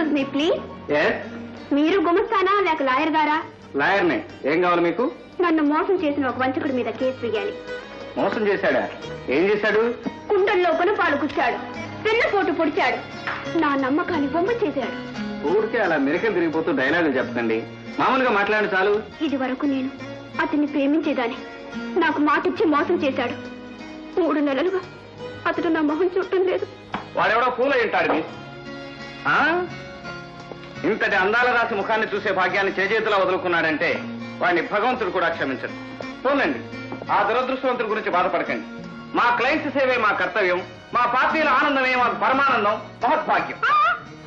Excuse me please మీరు గుమస్తానా లేక lawyer గారా? లాయర్నే. ఏం కావాలి మీకు? నన్ను మోసం చేసిన ఒక వంచకుడి మీద కేసు వేయాలి. మోసం చేశాడా? ఏం చేశాడు? కుండల్లో గుణపాలు గుచ్చాడు. వెన్నపోటు పొడిచాడు. నా నమ్మకాన్ని బొమ్మ చేశాడు. ఊరికే అలా మెరికలు తిరిగిపోతూ డైలాగులు చెప్పకండి. మామూలుగా మాట్లాడండి చాలు. ఇది వరకు నేను అతన్ని ప్రేమించేదాన్ని. నాకు మాటిచ్చి మోసం చేశాడు. మూడు నెలలుగా అతడు నా మొహం చూడటం లేదు. వాడెవడో పూల ఉంటాడు ఆ? ఇంతటి అందాల రాసి ముఖాన్ని చూసే భాగ్యాన్ని చేజేతులా వదులుకున్నాడంటే వాడిని భగవంతుడు కూడా క్షమించడు. పోలండి ఆ దురదృష్టవంతుడి గురించి బాధపడకండి. మా క్లయింట్స్ సేవే మా కర్తవ్యం. మా పార్టీల ఆనందమే మాకు పరమానందం. మహద్భాగ్యం!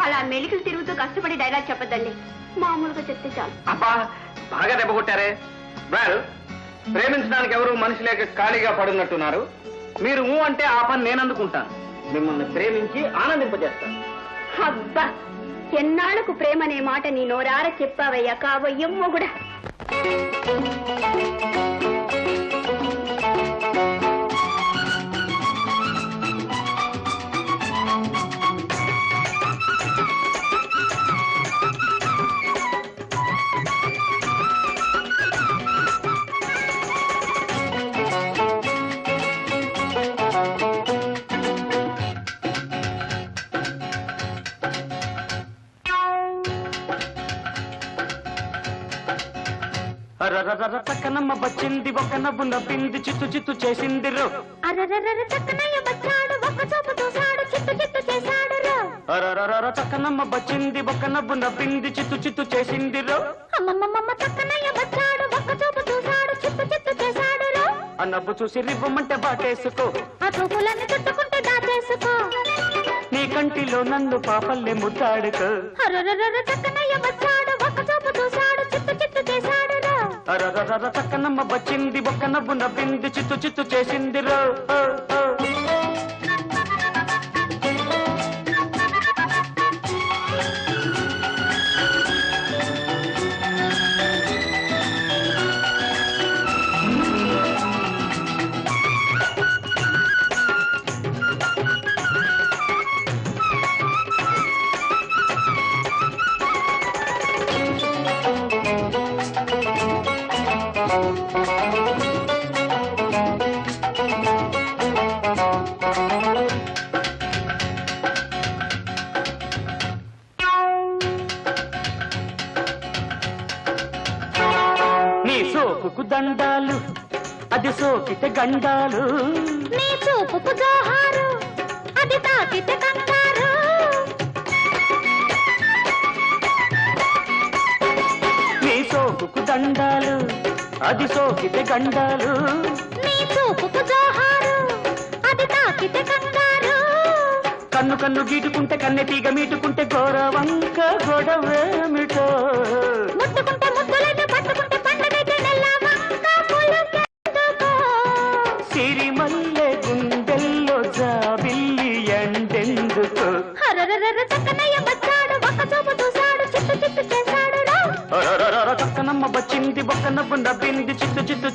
అలా మెలికలు తిరుగుతూ కష్టపడి డైలాగ్ చెప్పద్దండి. మామూలుగా చెప్తే చాలు. అబ్బా బాగా దెబ్బ కొట్టారే. వెల్ ప్రేమించడానికి ఎవరు మనిషి లేక ఖాళీగా పడున్నట్టున్నారు. మీరు ఊ అంటే ఆ పని నేను అందుకుంటాను మిమ్మల్ని ప్రేమించి ఆనందింపజేస్తాను. అబ్బా ఎన్నాళ్ళకు ప్రేమ అనే మాట నీ నోరార చెప్పావయ్యా కావయ్యమ్మ కూడా. అరరరర చక్కనమ్మ వచ్చింది ఒక నవ్వు నవ్వింది చిత్తు చిత్తు చేసింది రో అరరరర చక్కనయ్య వచ్చాడు ఒక్క చూపు చూశాడు చిత్తు చిత్తు చేశాడు రో అరరరర చక్కనమ్మ వచ్చింది ఒక నవ్వు నవ్వింది చిత్తు చిత్తు చేసింది రో ఆ నవ్వు చూసి రివ్వమంటే బాటేసుకో నీ కంటిలో నన్ను పాపల్లే ముద్దాడుకో. వచ్చాడు చూపు చూశాడు చిత్తు చిత్తు చేశాడు రో అరరరర చక్కనమ్మ వచ్చింది ఒక నవ్వు నవ్వింది చిత్తు చిత్తు చేసింది రో దండాలు అది సోకితే గండాలు. నీ చూపుకు జోహారు అది తాకితే కంగారు. నీ సోకుకు దండాలు అది సోకితే గండాలు. నీ చూపుకు జోహారు అది తాకితే కంగారు. కన్ను కన్ను గీటుకుంటే కన్నె తీగ మీటుకుంటే గోరవంక గొడవేమిటో. ముట్టుకుంటే వచ్చింది బొక్క నవ్వు చిత్తు చిత్తు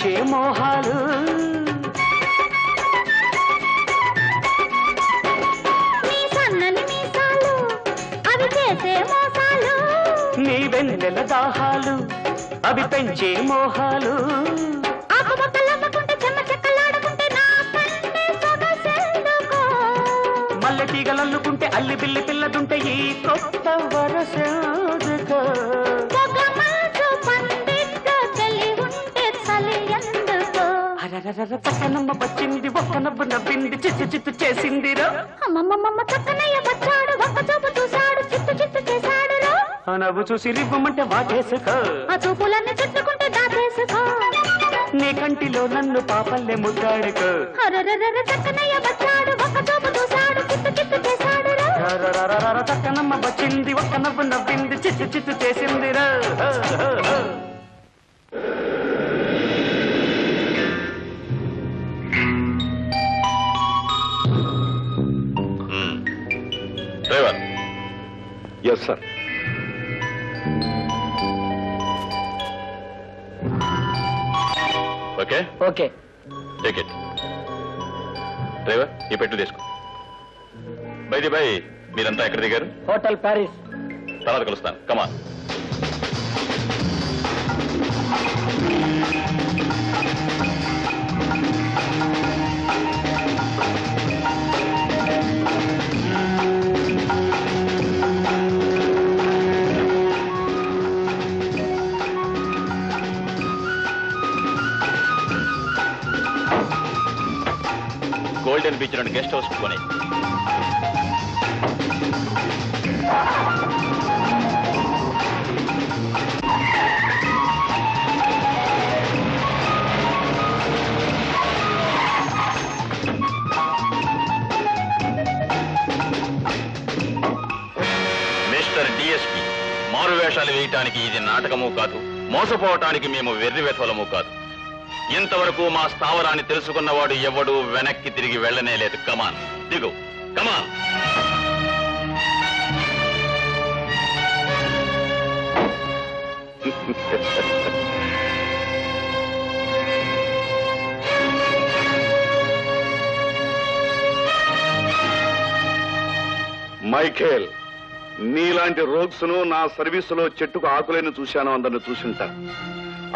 అవి పెంచే మోహాలు నీ వెన్నెల దాహాలు అవి పెంచే మోహాలు. మల్లె తీగలల్లుకుంటే అల్లి బిల్లి పిల్లదుంటే ఈ కొత్త వరసదుకో. అరరరర వచ్చింది నవ్వింది చిత్తు చిత్తు చేసిందిరో. అమ్మమ్మమ్మ చక్కనయ్య వచ్చాడు ఒక్క చూపు చూశాడు చిత్తు చిత్తు చేశాడు రో ఆ నవ్వు చూసి రివ్వమంటే వాటేసుకో. ఆ చూపులన్నీ చుట్టుకుంటే దాచేసుకో నీ కంటిలో నన్ను పాపల్లె ముద్దాడుకో. హరరరర చక్కనయ్య వచ్చాడు ఒక్క చూపు చూశాడు వచ్చింది ఒక్క నవ్వు నవ్వింది చిత్తు చిత్తు చేసింది yes sir okay? Okay. Take it driver ఈ పెట్టు తీసుకో. బైది బై మీరంతా ఎక్కడ దిగారు? Hotel Paris. తర్వాత కలుస్తాను. కమాన్ గోల్డెన్ బీచ్ రెండు గెస్ట్ హౌస్ కొని మిస్టర్ డిఎస్పి మారు వేషాలు వేయటానికి ఇది నాటకము కాదు మోసపోవటానికి మేము వెర్రి కాదు. ఇంతవరకు మా స్థావరాన్ని తెలుసుకున్నవాడు ఎవడు వెనక్కి తిరిగి వెళ్ళనే లేదు. కమాన్ దిగు. కమాన్ మైఖేల్ నీలాంటి రోగ్స్ను నా సర్వీసులో చెట్టుకు ఆకులేని చూశాను అందరిని చూసింటా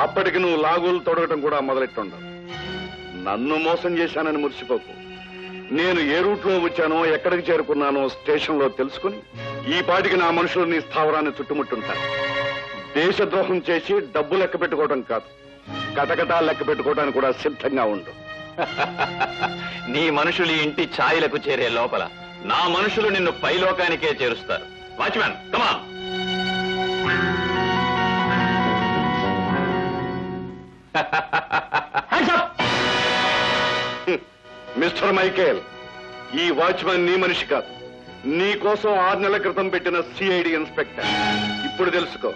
అప్పటికి నువ్వు లాగులు తొడగటం కూడా మొదలెట్టుండవు. నన్ను మోసం చేశానని మురిసిపోకు. నేను ఏ రూట్లో వచ్చానో ఎక్కడికి చేరుకున్నానో స్టేషన్లో తెలుసుకుని ఈ పాటికి నా మనుషులు నీ స్థావరాన్ని చుట్టుముట్టుంటారు. దేశద్రోహం చేసి డబ్బు లెక్క పెట్టుకోవడం కాదు. కటకటా లెక్క పెట్టుకోవడానికి కూడా సిద్ధంగా ఉండు. నీ మనుషులు ఇంటి ఛాయలకు చేరే లోపల నా మనుషులు నిన్ను పైలోకానికే చేరుస్తారు. Watchman come on mister Michael ఈ వాచ్మెన్ నీ మనిషి కాదు. నీ కోసం ఆరు నెలల క్రితం పెట్టిన సిఐడి ఇన్స్పెక్టర్. ఇప్పుడు తెలుసుకో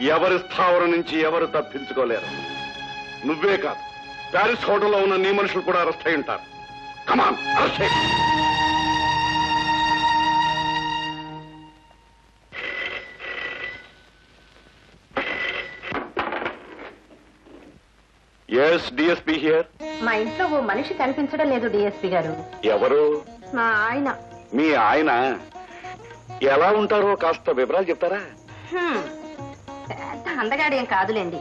ఎవరి స్థావరం నుంచి ఎవరు తప్పించుకోలేరు. నువ్వే కాదు ప్యారిస్ హోటల్లో ఉన్న నీ మనుషులు కూడా అరెస్ట్ అయి ఉంటారు. Come on arrest yes DSP here మా ఇంట్లో ఓ మనిషి కనిపించడం లేదు డిఎస్పి గారు. ఎవరు? మా ఆయన. మీ ఆయన? ఎలా ఉంటారో కాస్త వివరాలు చెప్తారా? హ్మ్. పెద్ద అందగాడు కాదులేండి.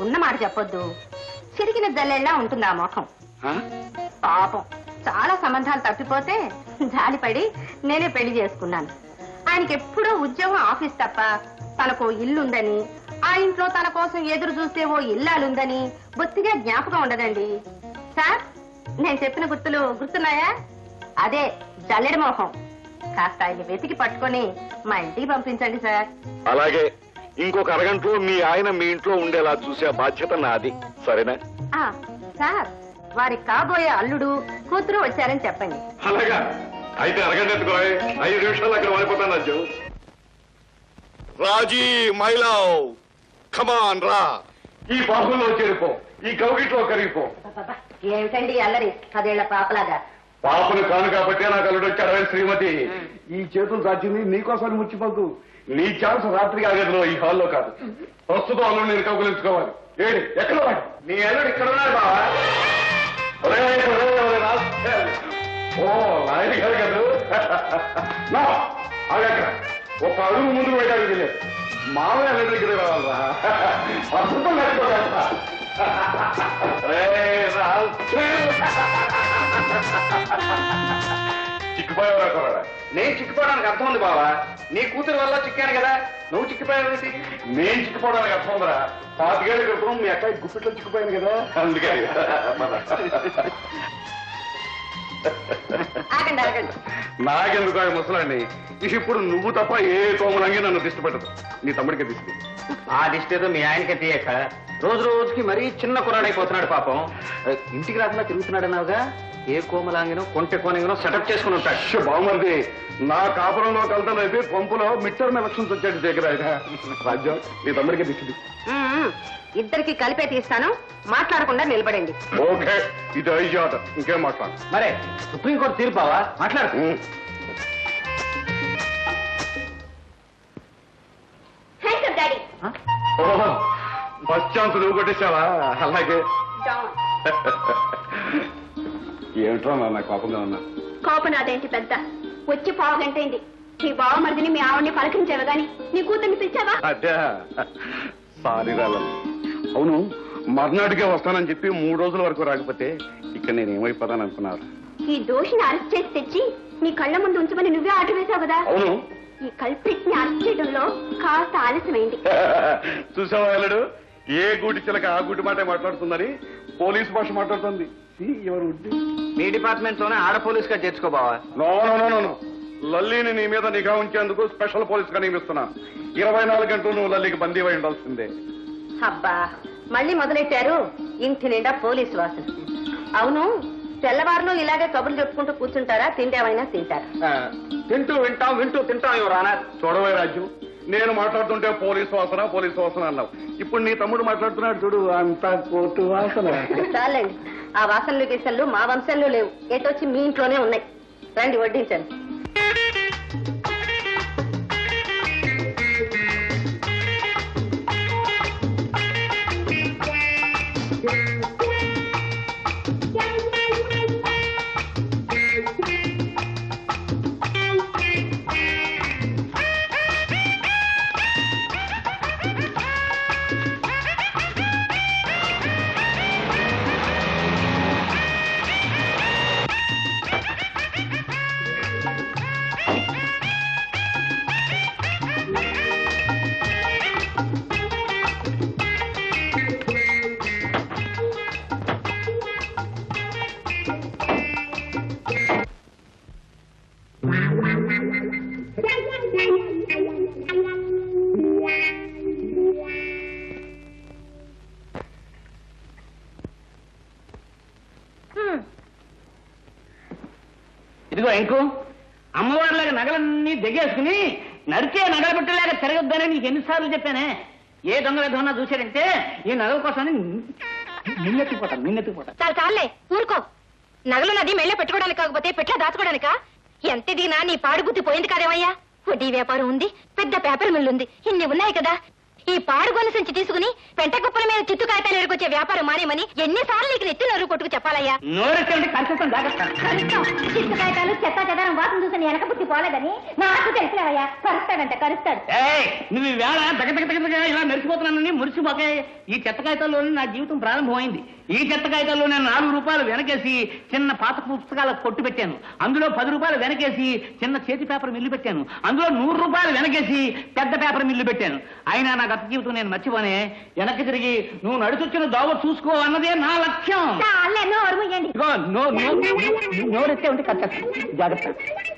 ఉన్న మాట చెప్పొద్దు. చిరిగిన జల్లెళ్ళా ఉంటుంది ఆ ముఖం? ఆ? పాపం. చాలా సంబంధాలు తప్పిపోతే జాలిపడి నేనే పెళ్ళి చేసుకున్నాను. ఆయనకి ఎప్పుడో ఉద్యోగం ఆఫీస్ తప్ప తనకు ఇల్లు ఉందని ఆ ఇంట్లో తన కోసం ఎదురు చూస్తే ఓ ఇల్లాలుందని బొత్తిగా జ్ఞాపకం ఉండదండి. సార్ నేను చెప్పిన గుర్తులు గుర్తున్నాయా? అదే జల్లెడి మోహం. కాస్త ఆయన వెతికి పట్టుకొని మా ఇంటికి పంపించండి సార్. అలాగే ఇంకొక అరగంటలో మీ ఆయన మీ ఇంట్లో ఉండేలా చూసే బాధ్యత నాది. సరేనా? ఆ సార్ వారి కాబోయే అల్లుడు కూతురు వచ్చారని చెప్పండి. అలాగా. అయితే అరగంట ఎత్తుకో ఐదు నిమిషాలు అక్కడ వాడిపోతాను రాజు. రాజీ మైలావ్ కమాన్ రా. ఈ బాహుల్లో చేరిపో ఈ కౌగిట్లో కరిగిపో. ఏమిటండి అల్లరి? పదేళ్ళ పాపలాగా. పాపను కాను కాబట్టి నాకు అల్లుడు వచ్చాడు శ్రీమతి. ఈ చేతులు దాచింది నీకోసం ముచ్చిపోకు. నీ ఛాన్స్ రాత్రికి ఆగదులో ఈ హాల్లో కాదు. ప్రస్తుతం అల్లుడు నేను కౌగులించుకోవాలి. ఏడి ఎక్కడ వాడు? నీ అల్లుడు ఇక్కడ ఉన్నాడు బావా. ఓ నాయన గారు. కదా ఒక అడుగు ముందుకు వెళ్ళాలి తెలియదు మామయ్య అల్లుడి దగ్గర రావాలరా అద్భుతం లేకపోతే కొరడా నేను చిక్కుపోవడానికి అర్థం ఉంది బావా. నీ కూతురు వల్ల చిక్కాను కదా. నువ్వు చిక్కిపోయావు నేను చిక్కుపోవడానికి అర్థం ఉందిరా. పాతికేళ్ళ క్రితం మీ అక్క గుప్పిట్లో చిక్కుపోయాను కదా. అందుకే. ఆగండి ఆగండి. నాకెందుకు ఆ ముసలండి ఇప్పుడు నువ్వు తప్ప ఏ కోమలంగి నన్ను దిష్టి పెట్టదు. నీ తమ్ముడికి దిష్టి. ఆ దిష్టి ఏదో మీ ఆయనకే తీయక. రోజు రోజుకి మరీ చిన్న కుర్రాడైపోతున్నాడు పాపం. ఇంటికి రాకుండా తిరుగుతున్నాడు అన్నావుగా ఏ కోమలాంగినో కొంటె కోనంగినో సెటప్ చేసుకుని ఉంటాడు. బావమరిది నా కాపురంలో కలతలు అయితే పంపులో మిడ్ టర్మ్ ఎలక్షన్స్ వచ్చాడు దగ్గర రాజ్యం నీ తమ్ముడికి మ్మ్. ఇద్దరికి కలిపే తీస్తాను. మాట్లాడకుండా నిలబడండి. ఓకే ఇది అయ్యాట ఇంకేం మాట్లాడు? మరే సుప్రీంకోర్టు తీర్పావా మాట్లాడు. ఫస్ట్ ఛాన్స్ నువ్వు కొట్టేశావా? అలాగే. ఏమిట్రా నాన్న కోపంగా ఉన్నా? కోపం నాదేంటి పెద్ద? వచ్చి పావు గంట అయింది. నీ బావమరిదిని మీ ఆవిడ్ని పలకరించావు గాని నీ కూతుర్ని పిలిచావా? అదే. సారీ రాల అవును మర్నాటికే వస్తానని చెప్పి మూడు రోజుల వరకు రాకపోతే ఇక్కడ నేను ఏమైపోతాను అనుకున్నారు. ఈ దోషిని అరెస్ట్ చేసి తెచ్చి నీ కళ్ళ ముందు ఉంచమని నువ్వే ఆర్డర్ వేశావు కదా? అవును. ఈ కల్ప్రిట్ని అరెస్ట్ చేయడంలో కాస్త ఆలస్యమైంది. చూసావా వెళ్ళడు ఏ గూటి చిలక ఆ గూటి మాటే మాట్లాడుతుందని పోలీస్ భాష మాట్లాడుతుంది. ఎవరు మీ డిపార్ట్మెంట్లోనే ఆడ పోలీస్గా చేర్చుకోబావా? No no no no no. లల్లీని నీ మీద నిఘా ఉంచేందుకు స్పెషల్ పోలీస్గా నియమిస్తున్నాను ఇరవై నాలుగు గంటలు నువ్వు లల్లికి బందీ అయి ఉండాల్సిందే. అబ్బా మళ్ళీ మొదలెట్టారు? ఇంటి నిండా పోలీసు వాసన. అవును తెల్లవారులు ఇలాగే కబుర్లు చెప్పుకుంటూ కూర్చుంటారా? తిండేమైనా తింటారా? తింటూ వింటాం వింటూ తింటాం ఎవరానా చూడవే రాజ్యం నేను మాట్లాడుతుంటే పోలీస్ వాసన పోలీస్ వాసన అన్నావు. ఇప్పుడు నీ తమ్ముడు మాట్లాడుతున్నాడు చూడు అంతా కోర్టు వాసన. చాలండి. ఆ వాసనలు గీసన్లు మా వంశంలో లేవు. ఏటొచ్చి మీ ఇంట్లోనే ఉన్నాయి. రండి వడ్డించండి. తిరగొద్దని నీకు ఎన్నిసార్లు చెప్పానే? ఏ దొంగ విధమన్నా చూశారంటే ఈ నగల కోసం నిన్నెత్తిపోతాను నిన్నెత్తిపోతాను. చాలు చాలే ఊరుకో. నగలు నది మెళ్ళ పెట్టుకోవడానికి కాకపోతే పెట్ల దాచుకోవడానికా? ఎంత దినా నీ పాడుగుత్తి పోయింది కాదేమయ్యా? వడ్డీ వ్యాపారం ఉంది పెద్ద పేపర్ మిల్లు ఉంది ఇన్ని ఉన్నాయి కదా. ఈ పాడుగొని సంచి తీసుకుని పెంట కుప్పల మీద చిత్తు కాగితాలు ఎరుకొచ్చే వ్యాపారం మానేమని ఎన్నిసార్లు నీకు నెత్తి నోరు కొట్టుకు చెప్పాలయ్యా? నోరెత్తండి జాగ్రత్త. చిత్తు కాగితాలు చెత్త చెదారం వాసన చూసి నీ వెనక బుద్ధి పోలేదని నాకు తెలిసినవయ్యా. కరుస్తాడంట కరుస్తాడు. ఏయ్ నువ్వు ఈ వేళ దగ్గర ఇలా మెరిసిపోతున్నానని మురిసిపోకే ఈ చెత్త కాగితాల్లోనే నా జీవితం ప్రారంభమైంది. ఈ చెత్త కాగితాల్లో నేను నాలుగు రూపాయలు వెనకేసి చిన్న పాత పుస్తకాల కొట్టు పెట్టాను. అందులో పది రూపాయలు వెనకేసి చిన్న చేతి పేపర్ మిల్లు పెట్టాను. అందులో నూరు రూపాయలు వెనకేసి పెద్ద పేపర్ మిల్లు పెట్టాను. అయినా నా గత జీవితం నేను మర్చిపోనే వెనక్కి తిరిగి నువ్వు నడుచొచ్చిన దోవ చూసుకో అన్నదే నా లక్ష్యం. నోరెత్తే ఉంటే కచ్చేస్తాను జాగ్రత్త.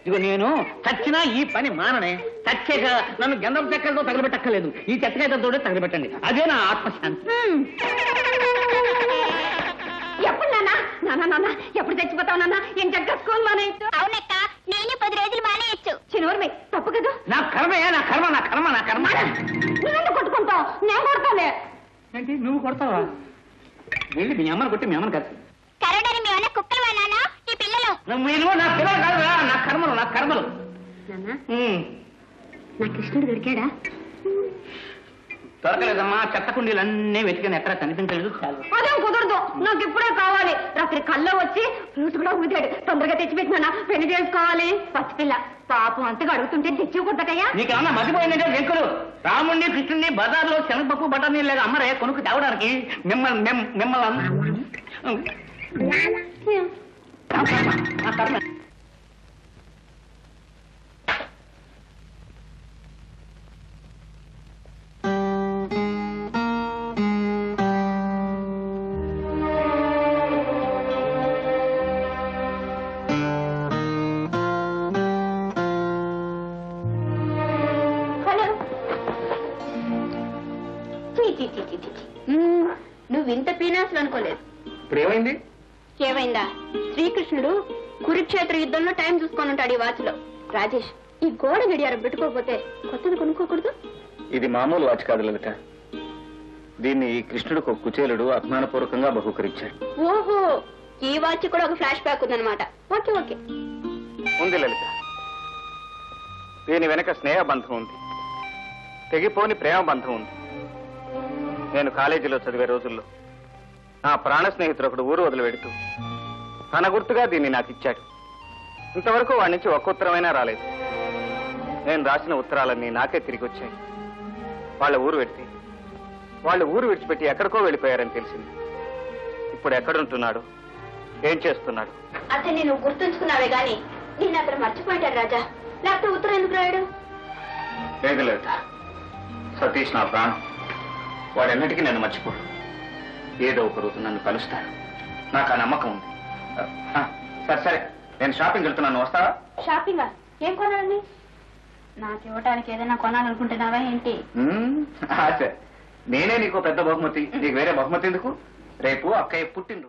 ఇదిగో నేను చచ్చినా ఈ పని మాననే. చచ్చాక నన్ను గంధం చెక్కలతో తగలబెట్టక్కర్లేదు. ఈ చెత్తకాయతోనే తగలబెట్టండి. అదే నా ఆత్మశాంతి. ఎప్పుడు నాన్న? నాన్న నాన్న ఎప్పుడు చచ్చిపోతావు నాన్న? ఏం చక్కగా స్కూల్ మానేయచ్చు అవునక్క నేను పది రోజులు మానేయచ్చు. చిన్నవరమే తప్పు కదా? నా కర్మయ్యా నా కర్మ నా కర్మ నా కర్మ. నువ్వెందుకు కొట్టుకుంటావు? నేను కొడతాలే ఏంటి నువ్వు కొడతావా? వెళ్ళి మీ అమ్మని కొట్టి మీ అమ్మని కలిసి కరడని మీ అన్న కుక్కలు నాన్న? ఈ పిల్లలు. మీరు నా పిల్లలు కాదురా నా కర్మలు నా కర్మలు. నాన్న. నా కృష్ణుడు దొరికాడా? దొరకలేదమ్మా చెత్త కుండీలన్నీ వెతికిన ఎక్కడ కనిపించలేదు చాలు అదేం కుదరదు నాకు ఇప్పుడే కావాలి రాత్రి కల్లో వచ్చి ఫ్రూట్ కూడా ఊదాడు తొందరగా తెచ్చిపెట్టినా పెళ్ళి చేసుకోవాలి పసిపిల్ల పాపం అంతగా అడుగుతుంటే తెచ్చి కొట్టకయ్యా నీకేమన్నా మర్చిపోయిందంటే వెంకులు రాముణ్ణి కృష్ణుణ్ణి బజార్లో శనగపప్పు బఠానీ లేక అమ్మరే కొనుక్కు తేవడానికి మిమ్మల్ని మిమ్- మిమ్మల్ని అనుకోలేదు. ఇప్పుడు ఏమైంది? ఏమైందా? శ్రీకృష్ణుడు కురుక్షేత్ర యుద్ధంలో టైం చూసుకొని ఉంటాడు ఈ వాచ్లో రాజేష్ ఈ గోడ గడియారం పెట్టుకోకపోతే కొత్తది కొనుక్కోకూడదు? ఇది మామూలు వాచ్ కాదు లలిత దీన్ని ఒక కుచేలుడు అభిమానపూర్వకంగా బహుకరించాడు. ఓహో! ఈ వాచ్ కూడా ఒక ఫ్లాష్ బ్యాక్ ఉందన్నమాట. Okay okay. ఉంది లలిత. దీని వెనక స్నేహ బంధం ఉంది. తెగిపోని ప్రేమ బంధం ఉంది. నేను కాలేజీలో చదివే రోజుల్లో నా ప్రాణ స్నేహితుడు ఒకడు ఊరు వదిలి వెడుతూ తన గుర్తుగా దీన్ని నాకు ఇచ్చాడు. ఇంతవరకు వాడి నుంచి ఒక్క ఉత్తరమైనా రాలేదు. నేను రాసిన ఉత్తరాలన్నీ నాకే తిరిగి వచ్చాయి వాళ్ళ ఊరు వెడితే వాళ్ళు ఊరు విడిచిపెట్టి ఎక్కడికో వెళ్ళిపోయారని తెలిసింది. ఇప్పుడు ఎక్కడుంటున్నాడు? ఏం చేస్తున్నాడు? అతన్ని నువ్వు గుర్తుంచుకున్నావే గాని నిన్ను అతను మర్చిపోయాడు రాజా. లేకపోతే ఉత్తరం ఎందుకు రాయడు? లేదు లలిత సతీష్ నా ప్రాణం. వాడెన్నటికీ నన్ను మర్చిపోడు. ఏదో ఒక రోజు నన్ను కలుస్తాడు నాకు ఆ నమ్మకం ఉంది. ఆ, సరే సరే. నేను షాపింగ్ వెళ్తున్నాను. వస్తావా? షాపింగ్? ఏం కొనాలని నాకు ఇవ్వటానికి ఏదైనా కొనాలనుకుంటున్నావా ఏంటి? మ్మ్, ఆశ. నేనే నీకు పెద్ద బహుమతి. నీకు వేరే బహుమతి ఎందుకు? రేపు అక్కయ్య పుట్టినరోజు.